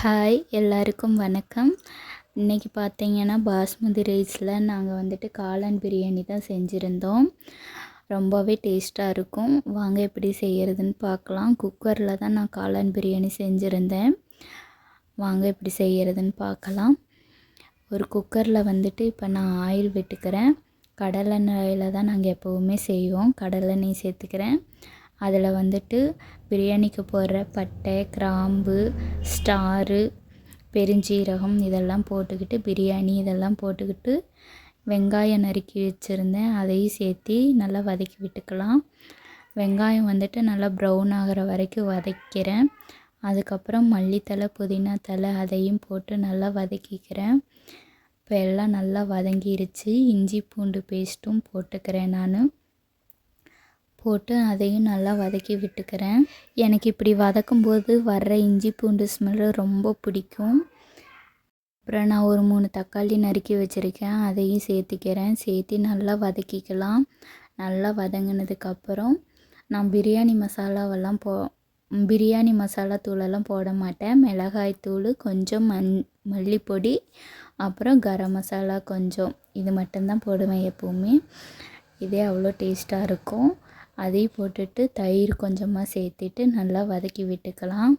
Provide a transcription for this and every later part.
Hi எல்லாருக்கும் வணக்கம். இன்றைக்கி பார்த்தீங்கன்னா பாஸ்மதி ரைஸில் நாங்கள் வந்துட்டு காளான் பிரியாணி தான் செஞ்சுருந்தோம். ரொம்பவே டேஸ்ட்டாக இருக்கும். வாங்க எப்படி செய்கிறதுன்னு பார்க்கலாம் குக்கரில் தான் நான் காளான் பிரியாணி செஞ்சுருந்தேன். வாங்க எப்படி செய்கிறதுன்னு பார்க்கலாம் ஒரு குக்கரில் வந்துட்டு இப்போ நான் ஆயில் விட்டுக்கிறேன். கடலெண்ணெயில் தான் நாங்கள் எப்போவுமே செய்வோம். கடலெண்ணெய் சேர்த்துக்கிறேன். அதில் வந்துட்டு பிரியாணிக்கு போடுற பட்டை கிராம்பு ஸ்டாரு பெருஞ்சீரகம் இதெல்லாம் போட்டுக்கிட்டு பிரியாணி இதெல்லாம் போட்டுக்கிட்டு வெங்காயம் நறுக்கி வச்சுருந்தேன். அதையும் சேர்த்து நல்லா வதக்கி விட்டுக்கலாம். வெங்காயம் வந்துட்டு நல்லா ப்ரௌன் ஆகிற வரைக்கும் வதக்கிறேன். அதுக்கப்புறம் மல்லித்தலை புதினா தலை அதையும் போட்டு நல்லா வதக்கிக்கிறேன். இப்போ எல்லாம் நல்லா வதங்கிருச்சு. இஞ்சி பூண்டு பேஸ்ட்டும் போட்டுக்கிறேன் நான். போட்டு அதையும் நல்லா வதக்கி விட்டுக்கிறேன். எனக்கு இப்படி வதக்கும்போது வர்ற இஞ்சி பூண்டு ஸ்மெல்லு ரொம்ப பிடிக்கும். அப்புறம் நான் ஒரு மூணு தக்காளி நறுக்கி வச்சுருக்கேன். அதையும் சேர்த்திக்கிறேன். சேர்த்து நல்லா வதக்கிக்கலாம். நல்லா வதங்கினதுக்கப்புறம் நான் பிரியாணி மசாலாவெல்லாம் போ பிரியாணி மசாலா தூளெல்லாம் போட மாட்டேன். மிளகாய் தூள் கொஞ்சம் மண் மல்லிப்பொடி அப்புறம் கரம் மசாலா கொஞ்சம். இது மட்டும்தான் போடுவேன் எப்போவுமே. இதே அவ்வளோ டேஸ்ட்டாக இருக்கும். அதையும் போட்டுட்டு தயிர் கொஞ்சமாக சேர்த்துட்டு நல்லா வதக்கி விட்டுக்கலாம்.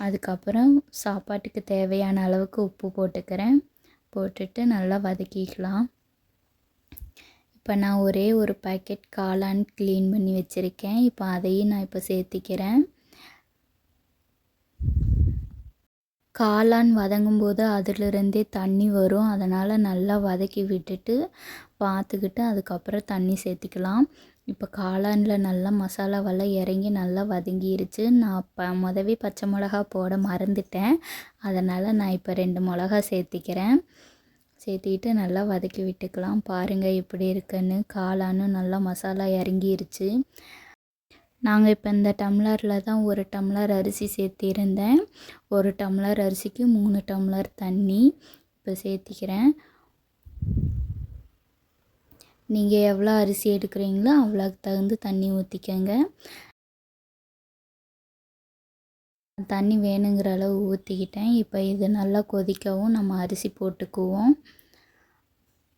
அதுக்கப்புறம் சாப்பாட்டுக்கு தேவையான அளவுக்கு உப்பு போட்டுக்கிறேன். போட்டுட்டு நல்லா வதக்கிக்கலாம். இப்போ நான் ஒரே ஒரு பேக்கெட் காளான் க்ளீன் பண்ணி வச்சுருக்கேன். இப்போ அதையும் நான் இப்போ சேர்த்திக்கிறேன். காளான் வதங்கும்போது அதிலிருந்தே தண்ணி வரும். அதனால் நல்லா வதக்கி விட்டுட்டு பார்த்துக்கிட்டு அதுக்கப்புறம் தண்ணி சேர்த்திக்கலாம். இப்போ காளானில் நல்லா மசாலாவெல்லாம் இறங்கி நல்லா வதங்கிருச்சு. நான் ப முதவே பச்சை மிளகா போட மறந்துட்டேன். அதனால் நான் இப்போ ரெண்டு மிளகா சேர்த்திக்கிறேன். சேர்த்திக்கிட்டு நல்லா வதக்கி விட்டுக்கலாம். பாருங்கள் எப்படி இருக்குன்னு. காளானும் நல்லா மசாலா இறங்கிருச்சு. நாங்கள் இப்போ இந்த டம்ளரில் தான் ஒரு டம்ளர் அரிசி சேர்த்திருந்தேன். ஒரு டம்ளர் அரிசிக்கு மூணு டம்ளர் தண்ணி இப்போ சேர்த்திக்கிறேன். நீங்கள் எவ்வளோ அரிசி எடுக்கிறீங்களோ அவ்வளோக்கு தகுந்து தண்ணி ஊற்றிக்கங்க தண்ணி வேணுங்கிற அளவு ஊற்றிக்கிட்டேன் இப்போ இது நல்லா கொதிக்கவும் நம்ம அரிசி போட்டுக்குவோம்.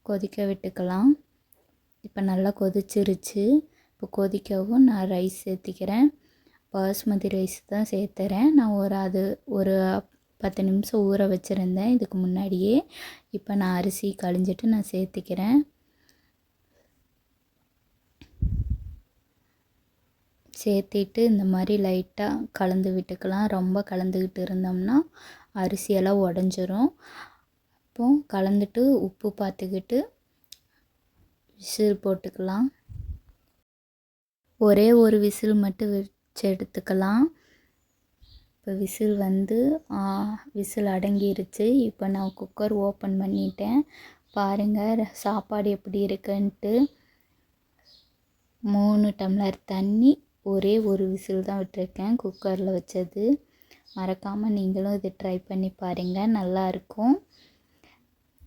கொதிக்க விட்டுக்கலாம். இப்போ நல்லா கொதிச்சிருச்சு. இப்போ கொதிக்கவும் நான் ரைஸ் சேர்த்திக்கிறேன். பாஸ்மதி ரைஸ் தான் சேர்த்துறேன். நான் ஒரு அது ஒரு பத்து நிமிஷம் ஊற வச்சுருந்தேன். இதுக்கு முன்னாடியே இப்போ நான் அரிசி கழிஞ்சிட்டு நான் சேர்த்திக்கிறேன். சேர்த்திட்டு இந்த மாதிரி லைட்டாக கலந்து விட்டுக்கலாம். ரொம்ப கலந்துக்கிட்டு இருந்தோம்னா அரிசியெல்லாம் உடஞ்சிரும். அப்போ கலந்துட்டு உப்பு பார்த்துக்கிட்டு விசில் போட்டுக்கலாம். ஒரே ஒரு விசில் மட்டும் வச்சு எடுத்துக்கலாம். இப்போ விசில் வந்து விசில் அடங்கிருச்சு. இப்போ நான் குக்கர் ஓப்பன் பண்ணிட்டேன். பாருங்கள் சாப்பாடு எப்படி இருக்குன்ட்டு. மூணு டம்ளர் தண்ணி ஒரே ஒரு விசில் தான் விட்டுருக்கேன் குக்கரில் வச்சது. மறக்காமல் நீங்களும் இதை ட்ரை பண்ணி பாருங்கள் நல்லாயிருக்கும்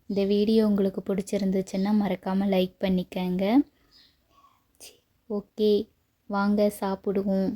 இந்த வீடியோ உங்களுக்கு பிடிச்சிருந்துச்சுன்னா மறக்காமல் லைக் பண்ணிக்கங்க. ஓகே வாங்க சாப்பிடுவோம்.